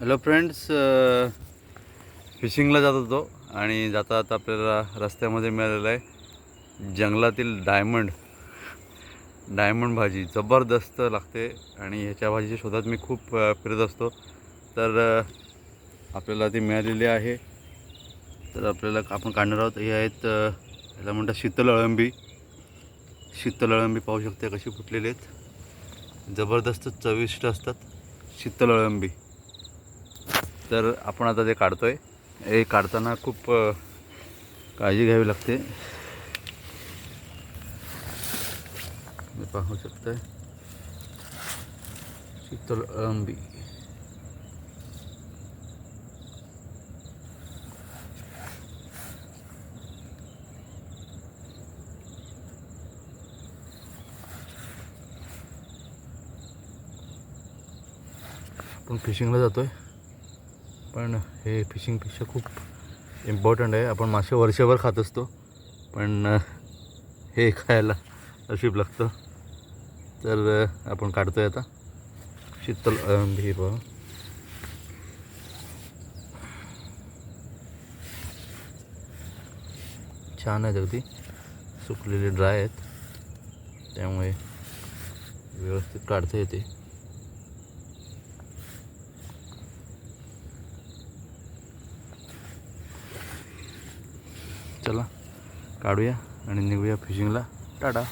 Hello friends फिशिंगला जात होतो आणि जाता जाता आपल्याला रस्त्यामध्ये मिळालेलं आहे जंगलातील डायमंड डायमंड भाजी जबरदस्त लागते आणि ह्याच्या भाजीच्या शोधात मी खूप uh, फिरत असतो. तर uh, आपल्याला ती मिळालेली आहे. तर आपल्याला आपण काढणार आहोत. हे आहेत uh, ह्याला म्हणतात शीतल अळंबी. शीतल अळंबी पाहू शकते कशी फुटलेली आहेत. जबरदस्त चविष्ट असतात शीतल अळंबी. तर आपण आता ते काढतो आहे हे काढताना खूप काळजी घ्यावी लागते. मी पाहू शकताय. शीतल अळंबी आपण फिशिंगला जातो आहे पण हे फिशिंगपेक्षा खूप इम्पॉर्टंट आहे. आपण मासे वर्षभर खात असतो पण हे खायला नशीब लागतं. तर आपण काढतो आहे आता. शीतल अळंबी हे छान आहेत अगदी. सुकलेले ड्राय आहेत. त्यामुळे व्यवस्थित काढता येते. चला काढूया आणि निघूया फिशिंगला टाटा.